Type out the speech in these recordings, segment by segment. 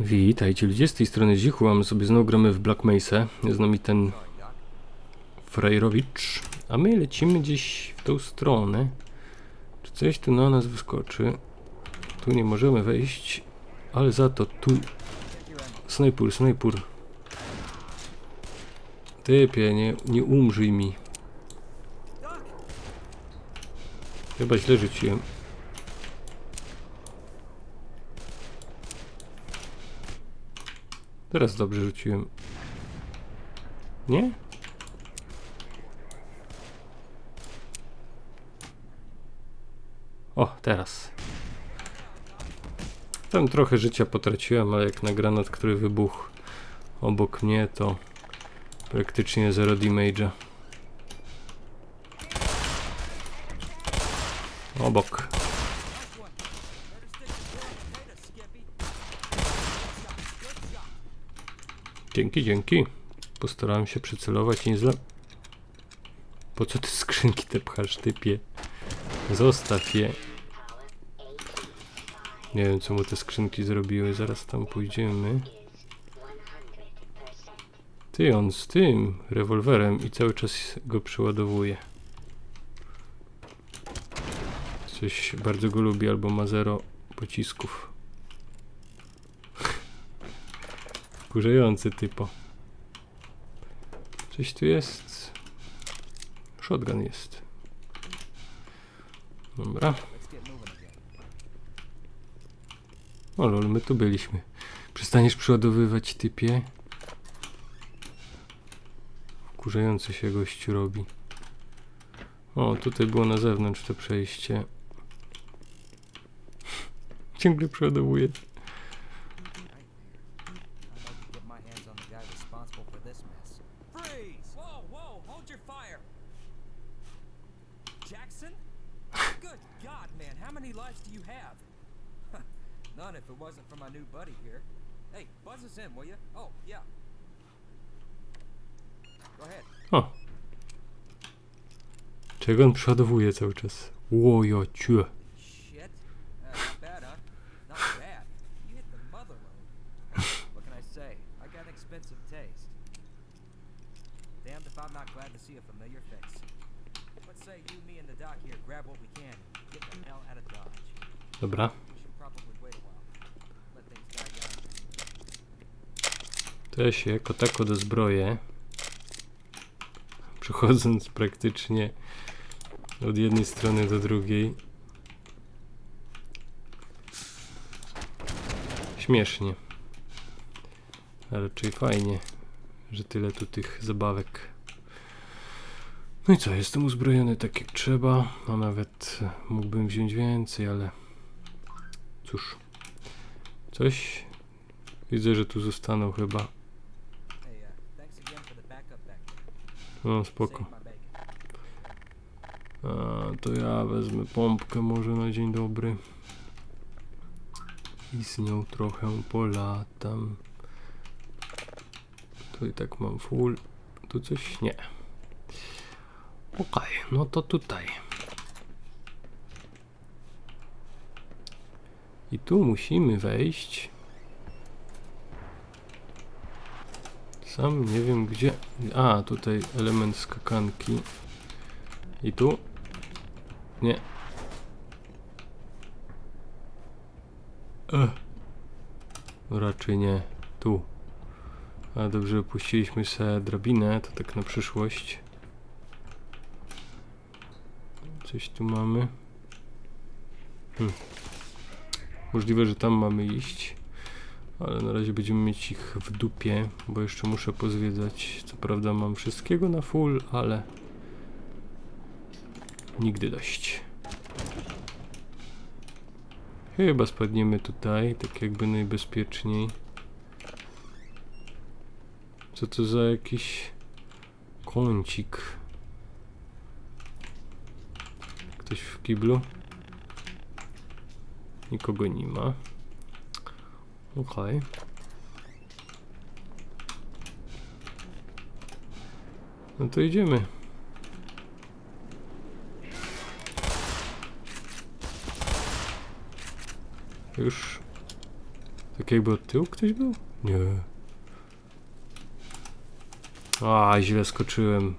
Witajcie ludzie, z tej strony Zichu, a my sobie znowu gramy w Black Mesa. Jest z nami ten Frajerowicz, a my lecimy gdzieś w tą stronę. Czy coś tu na nas wyskoczy? Tu nie możemy wejść, ale za to tu... Snajpur, snajpur. Typie, nie, nie umrzyj mi. Chyba źle rzuciłem. Teraz dobrze rzuciłem. Nie? O, teraz. Tam trochę życia potraciłem, ale jak na granat, który wybuchł obok mnie, to praktycznie zero damage'a. Obok. Dzięki, dzięki. Postarałem się przycelować i nie zla... Po co ty skrzynki te pchasz, typie? Zostaw je. Nie wiem, co mu te skrzynki zrobiły. Zaraz tam pójdziemy. Ty, on z tym rewolwerem i cały czas go przeładowuje. Coś bardzo go lubi, albo ma zero pocisków. Kurzający typo. Coś tu jest. Shotgun jest. Dobra. O lol, my tu byliśmy. Przestaniesz przeładowywać typie. Wkurzający się gościu robi. O, tutaj było na zewnątrz to przejście. Ciągle przeładowuje. Probably wait a while. Let things die down. To ja się jako tako dozbroję. Przechodząc praktycznie od jednej strony do drugiej. Śmiesznie. A raczej fajnie, że tyle tu tych zabawek. No i co, jestem uzbrojony tak jak trzeba, a nawet mógłbym wziąć więcej, ale cóż. Coś widzę, że tu zostaną chyba. Hey, uh, to ja wezmę pompkę może na dzień dobry. I z nią trochę polatam. Tu i tak mam full. Tu coś nie. Okej, no to tutaj. I tu musimy wejść. Sam nie wiem gdzie. A, tutaj element skakanki. I tu? Nie. Ech. Raczej nie. Tu. A dobrze, opuściliśmy sobie drabinę, to tak na przyszłość. Coś tu mamy. Hmm. Możliwe, że tam mamy iść. Ale na razie będziemy mieć ich w dupie, bo jeszcze muszę pozwiedzać. Co prawda mam wszystkiego na full, ale Nigdy dość. Chyba spadniemy tutaj, tak jakby najbezpieczniej. Co to za jakiś kącik? Ktoś w kiblu? Nikogo nie ma. Okej. No to idziemy. Już Tak jakby od tyłu ktoś był? Nie. A, źle skoczyłem.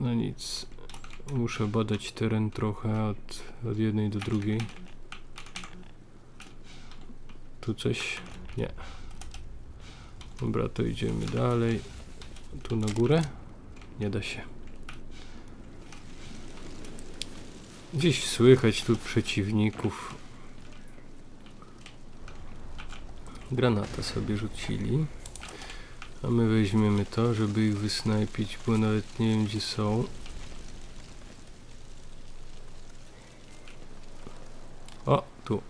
No nic. Muszę badać teren trochę od, od jednej do drugiej. Tu coś? Nie. Dobra, to idziemy dalej. Tu na górę? Nie da się. Gdzieś słychać tu przeciwników. Granata sobie rzucili. A my weźmiemy to, żeby ich wysnajpić, bo nawet nie wiem gdzie są. O, tu.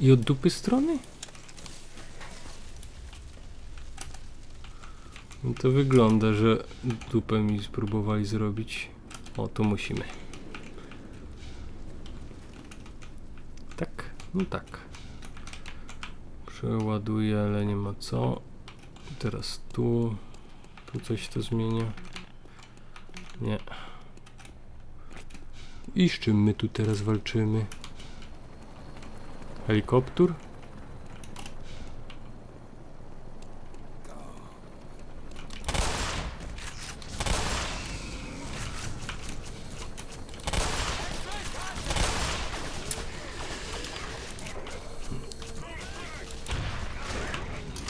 I od dupy strony? No to wygląda, że dupę mi spróbowali zrobić. O, to musimy. Tak, no tak. Przeładuję, ale nie ma co. Teraz tu. Tu coś to zmienia. Nie. I z czym my tu teraz walczymy? Helikopter?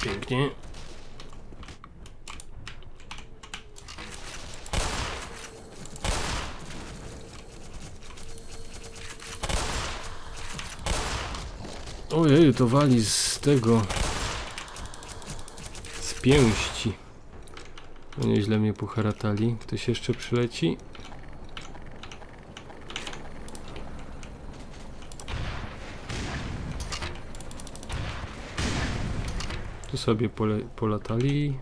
Pięknie. Ojej, to wali z tego. Z pięści. No nieźle mnie poharatali. Ktoś jeszcze przyleci? Sobie pole, polatali.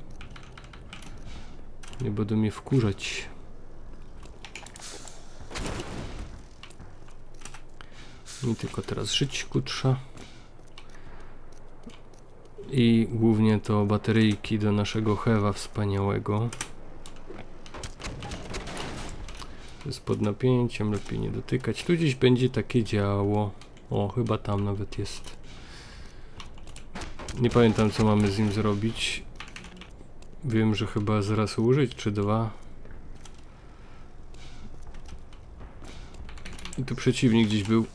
Nie będą mnie wkurzać. Mi tylko teraz żyć kutrza. I głównie to bateryjki do naszego hewa wspaniałego. Jest pod napięciem, lepiej nie dotykać. Tu gdzieś będzie takie działo. O, chyba tam nawet jest. Nie pamiętam co mamy z nim zrobić. Wiem, że chyba zaraz użyć, czy dwa. I tu przeciwnik gdzieś był.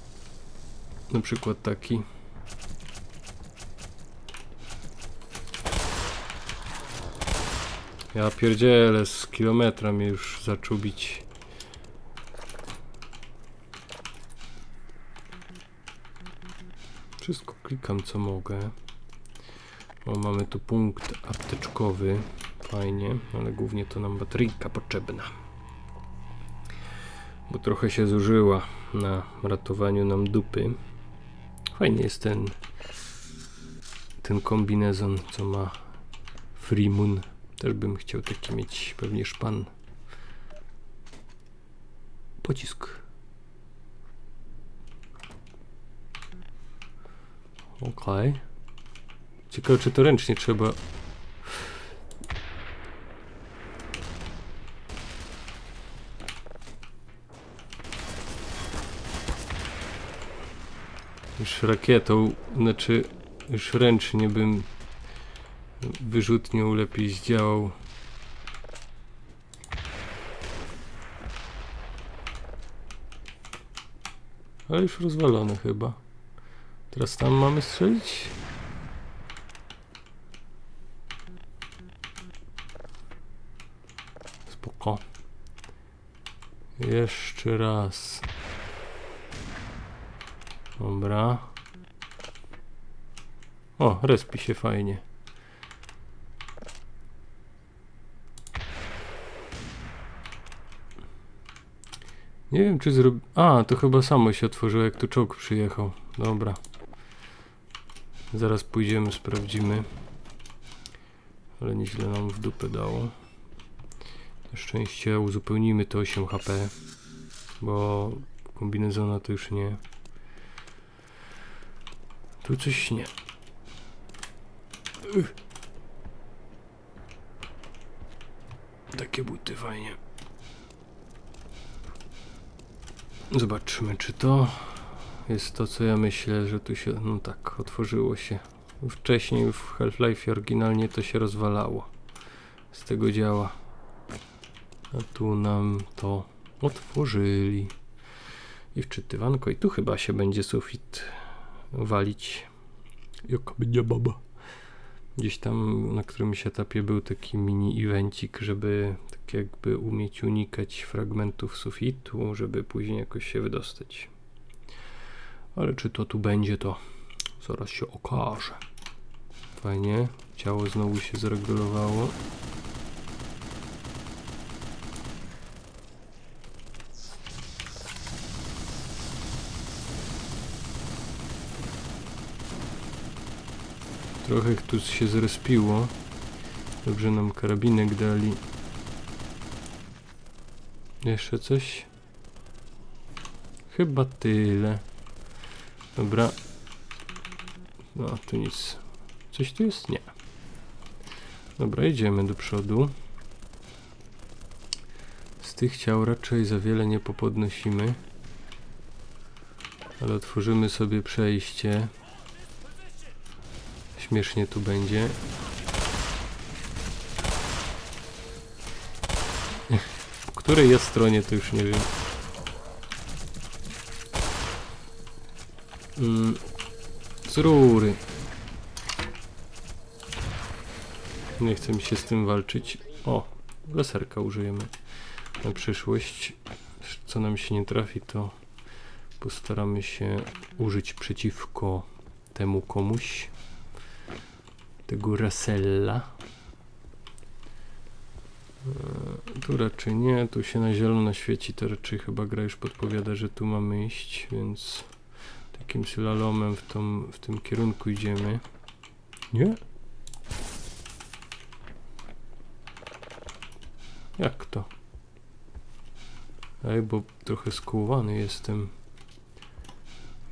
Na przykład taki. Ja pierdzielę, z kilometra mnie już zaczął bić. Wszystko klikam co mogę. O, mamy tu punkt apteczkowy. Fajnie, ale głównie to nam bateryjka potrzebna. Bo trochę się zużyła na ratowaniu nam dupy. Fajny jest ten ten kombinezon, co ma Free Moon. Też bym chciał taki mieć, pewnie szpan. Pocisk. Okej. Ciekawe, czy to ręcznie trzeba. Już rakietą, znaczy już ręcznie bym wyrzutnią lepiej zdziałał. Ale już rozwalone chyba. Teraz tam mamy strzelić? Spoko. Jeszcze raz. Dobra. O, respi się fajnie. Nie wiem czy zrobi... A, to chyba samo się otworzyło jak tu czołg przyjechał. Dobra. Zaraz pójdziemy, sprawdzimy. Ale nieźle nam w dupę dało. Na szczęście uzupełnimy to 8 HP. Bo kombinezona to już nie. Tu coś nie. Ugh. Takie buty fajnie. Zobaczymy, czy to jest to, co ja myślę, że tu się, no tak, otworzyło się. Wcześniej w Half-Life oryginalnie to się rozwalało. Z tego działa. A tu nam to otworzyli. I wczytywanko. I tu chyba się będzie sufit walić. Jaka będzie baba. Gdzieś tam na którymś etapie był taki mini evencik, żeby tak jakby umieć unikać fragmentów sufitu, żeby później jakoś się wydostać. Ale czy to tu będzie, to zaraz się okaże. Fajnie. Ciało znowu się zregulowało. Trochę tu się zrespiło. Dobrze nam karabinek dali. Jeszcze coś? Chyba tyle. Dobra. No, tu nic. Coś tu jest? Nie. Dobra, idziemy do przodu. Z tych ciał raczej za wiele nie popodnosimy. Ale otworzymy sobie przejście. Śmiesznie tu będzie. Po której jest stronie, to już nie wiem. Mm, z rury. Nie chce mi się z tym walczyć. O, laserka użyjemy na przyszłość. Co nam się nie trafi, to postaramy się użyć przeciwko temu komuś. Tego Rasella. Eee, Tu raczej nie, tu się na zielono świeci, to raczej chyba gra już podpowiada, że tu mamy iść, więc takim slalomem w, tą, w tym kierunku idziemy. Nie? Jak to? Ej, bo trochę skłowany jestem.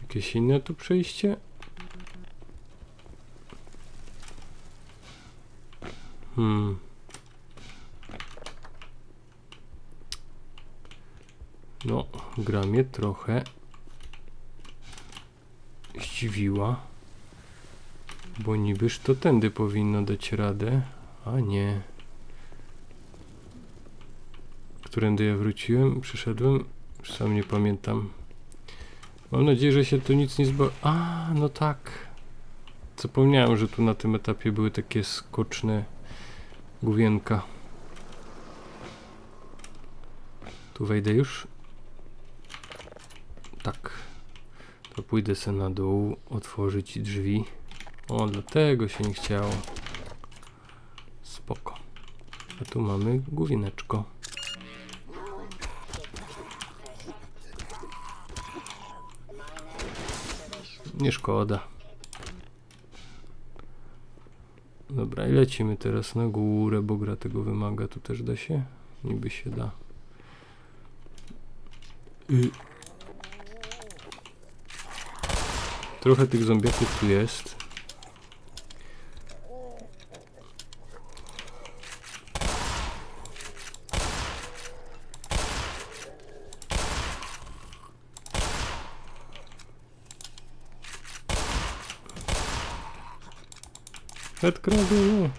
Jakieś inne tu przejście? Hmm. No, gra mnie trochę zdziwiła. Bo nibyż to tędy powinno dać radę, a nie. Którędy ja wróciłem? Przyszedłem? Sam nie pamiętam. Mam nadzieję, że się tu nic nie zba... A, no tak. Zapomniałem, że tu na tym etapie były takie skoczne główienka. Tu wejdę już? Tak. To pójdę se na dół, otworzyć drzwi. O, dlatego się nie chciało. Spoko. A tu mamy główieneczko. Nie szkoda. Dobra, i lecimy teraz na górę, bo gra tego wymaga. Tu też da się? Niby się da. Trochę tych zombiaków tu jest. Odkradł.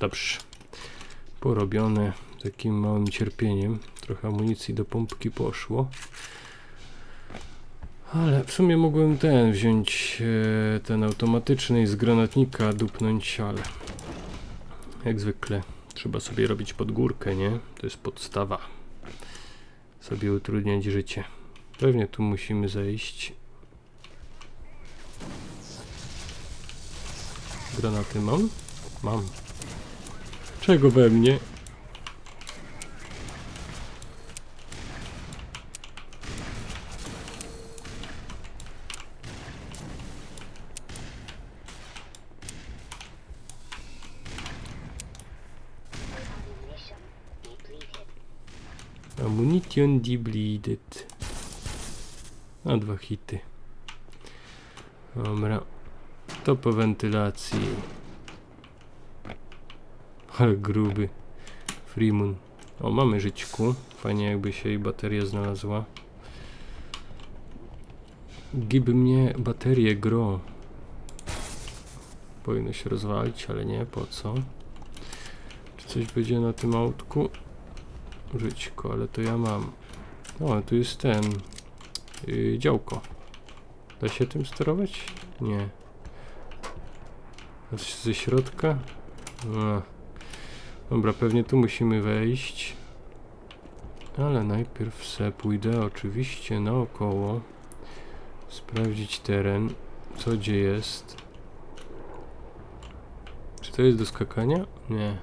Dobrze. Porobione takim małym cierpieniem. Trochę amunicji do pompki poszło. Ale w sumie mogłem ten wziąć, e, ten automatyczny z granatnika dupnąć, ale jak zwykle trzeba sobie robić pod górkę, nie? To jest podstawa. Sobie utrudniać życie. Pewnie tu musimy zejść. Granaty mam? Mam. Czego we mnie? Ammunition depleted. A dwa hity. Dobra. To po wentylacji. Ale gruby. Freemun. O, mamy żyćku. Fajnie jakby się jej bateria znalazła. Gib mnie baterię gro. Powinno się rozwalić, ale nie, po co? Czy coś będzie na tym autku? Żyćko, ale to ja mam. O, tu jest ten. Yy, działko. Da się tym sterować? Nie. Coś ze środka? No. Dobra, pewnie tu musimy wejść. Ale najpierw se pójdę oczywiście naokoło. Sprawdzić teren. Co gdzie jest. Czy to jest do skakania? Nie.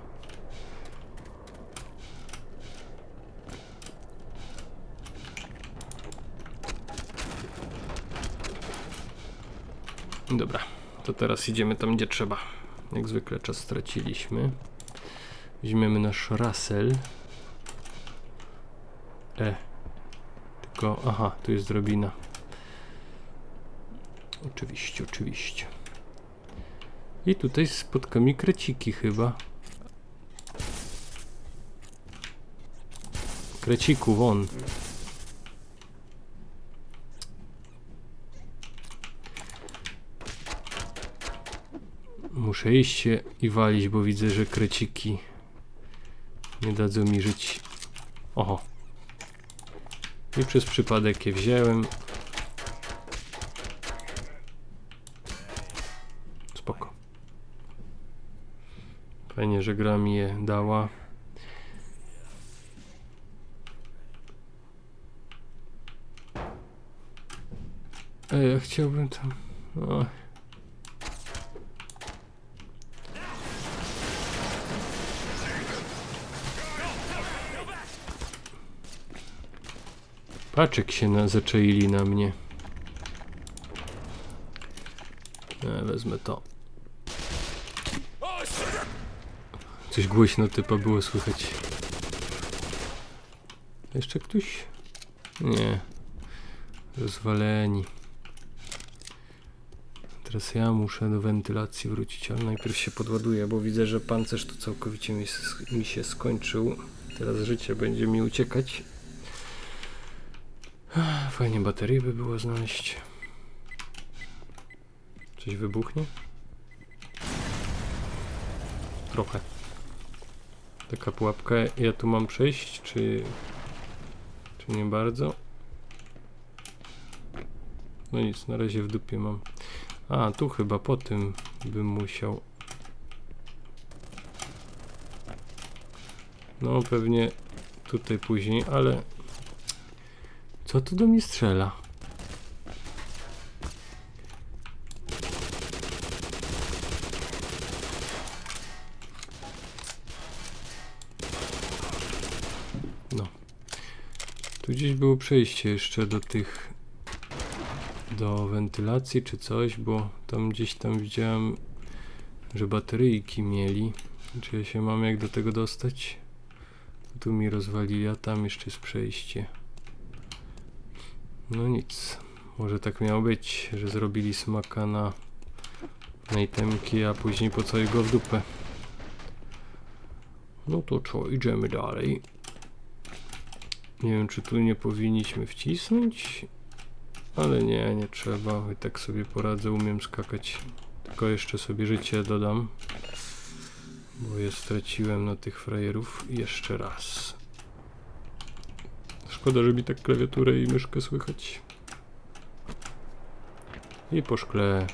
Dobra, to teraz idziemy tam gdzie trzeba. Jak zwykle czas straciliśmy. Weźmiemy nasz Russell. E. Tylko, aha, tu jest drabina. Oczywiście, oczywiście. I tutaj spotkamy kreciki chyba. Kreciku, won. Muszę iść się i walić, bo widzę, że kreciki nie dadzą mi żyć. Oho. I przez przypadek je wziąłem. Spoko. Fajnie, że gra mi je dała. Ej, ja chciałbym tam... Paczek się na, na mnie. E, wezmę to. Coś głośno typa było słychać. Jeszcze ktoś? Nie. Rozwaleni. Teraz ja muszę do wentylacji wrócić, ale najpierw się podładuję, bo widzę, że pancerz to całkowicie mi, mi się skończył. Teraz życie będzie mi uciekać. Fajnie baterię by było znaleźć. Coś wybuchnie? Trochę. Taka pułapka. Ja tu mam przejść, czy... Czy nie bardzo? No nic, na razie w dupie mam. A, tu chyba po tym bym musiał. No, pewnie tutaj później, ale co tu do mnie strzela? No. Tu gdzieś było przejście jeszcze do tych do wentylacji czy coś, bo tam gdzieś tam widziałem, że bateryjki mieli. Czy ja się mam jak do tego dostać? Tu mi rozwalili, a tam jeszcze jest przejście. No nic. Może tak miało być, że zrobili smaka na, na itemki, a później po co go w dupę. No to co, idziemy dalej. Nie wiem, czy tu nie powinniśmy wcisnąć, ale nie, nie trzeba. I tak sobie poradzę, umiem skakać. Tylko jeszcze sobie życie dodam, bo je straciłem na tych frajerów jeszcze raz. Szkoda, że mi tak klawiaturę i myszkę słychać. I po szkle.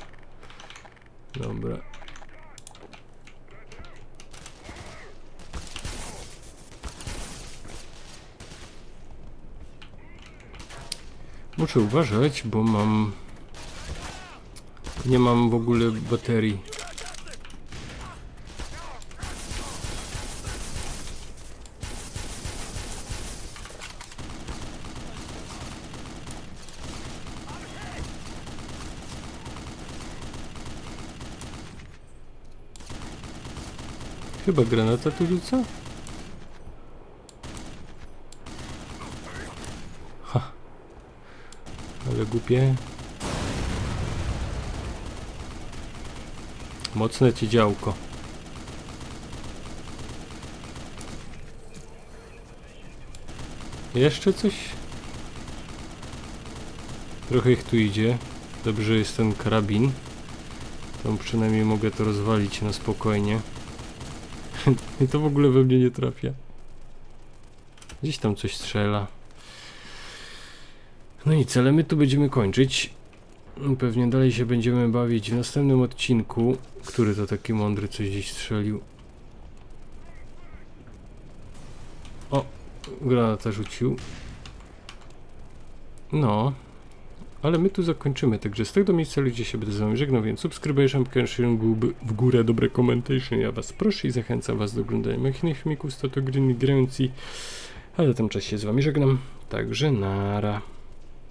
Dobra. Muszę uważać, bo mam... Nie mam w ogóle baterii. Chyba granata tu rzuca? Ha. Ale głupie. Mocne ci działko. Jeszcze coś? Trochę ich tu idzie. Dobrze jest ten karabin. Tam przynajmniej mogę to rozwalić na spokojnie. I to w ogóle we mnie nie trafia. Gdzieś tam coś strzela. No i cele my tu będziemy kończyć. Pewnie dalej się będziemy bawić w następnym odcinku. Który to taki mądry coś gdzieś strzelił? O, granata rzucił. No, ale my tu zakończymy, także z tego miejsca. Ludzie się będę z wami żegnał, więc subscription, sharing w górę, dobre commentation, ja was proszę i zachęcam was do oglądania moich innych filmików z Tato Green Grający, ale w tym czasie z wami żegnam, także nara.